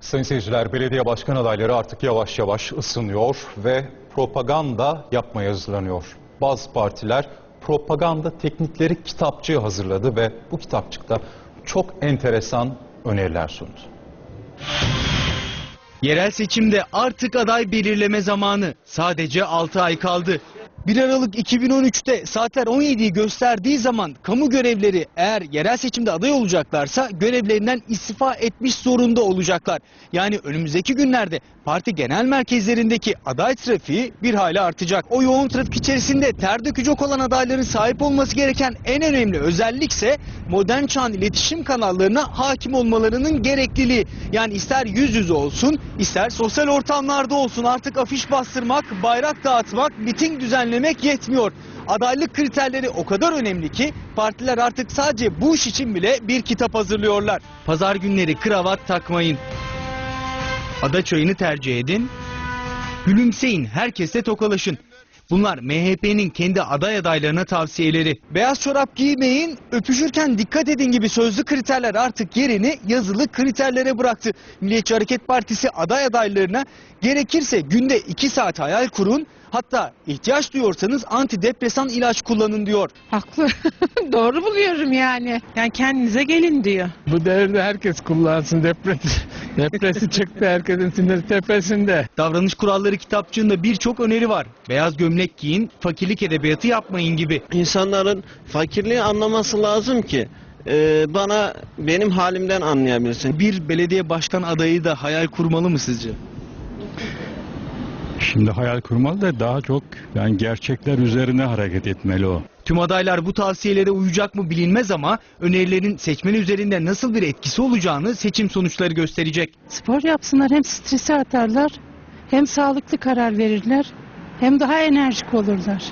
Sayın seyirciler, belediye başkan adayları artık yavaş yavaş ısınıyor ve propaganda yapmaya hazırlanıyor. Bazı partiler propaganda teknikleri kitapçığı hazırladı ve bu kitapçıkta çok enteresan öneriler sundu. Yerel seçimde artık aday belirleme zamanı. Sadece 6 ay kaldı. 1 Aralık 2013'te saatler 17'yi gösterdiği zaman kamu görevleri eğer yerel seçimde aday olacaklarsa görevlerinden istifa etmiş zorunda olacaklar. Yani önümüzdeki günlerde parti genel merkezlerindeki aday trafiği bir hale artacak. O yoğun trafik içerisinde ter dökecek olan adayların sahip olması gereken en önemli özellikse modern çağın iletişim kanallarına hakim olmalarının gerekliliği. Yani ister yüz yüze olsun, ister sosyal ortamlarda olsun artık afiş bastırmak, bayrak dağıtmak, miting düzenlemek yetmiyor. Adaylık kriterleri o kadar önemli ki partiler artık sadece bu iş için bile bir kitap hazırlıyorlar. Pazar günleri kravat takmayın. Ada çayını tercih edin. Gülümseyin, herkesle tokalaşın. Bunlar MHP'nin kendi aday adaylarına tavsiyeleri. Beyaz çorap giymeyin, öpüşürken dikkat edin gibi sözlü kriterler artık yerini yazılı kriterlere bıraktı. Milliyetçi Hareket Partisi aday adaylarına gerekirse günde 2 saat hayal kurun, hatta ihtiyaç duyuyorsanız antidepresan ilaç kullanın diyor. Haklı. Doğru buluyorum yani. Yani kendinize gelin diyor. Bu devirde herkes kullansın depresi. Depresi çıktı herkesin sinir tepesinde. Davranış kuralları kitapçığında birçok öneri var. Beyaz gömlek giyin, fakirlik edebiyatı yapmayın gibi. İnsanların fakirliği anlaması lazım ki e, bana benim halimden anlayabilsin. Bir belediye başkan adayı da hayal kurmalı mı sizce? Şimdi hayal kurmalı da daha çok yani gerçekler üzerine hareket etmeli o. Tüm adaylar bu tavsiyelere uyacak mı bilinmez ama önerilerin seçmen üzerinde nasıl bir etkisi olacağını seçim sonuçları gösterecek. Spor yapsınlar hem stresi atarlar hem sağlıklı karar verirler hem daha enerjik olurlar.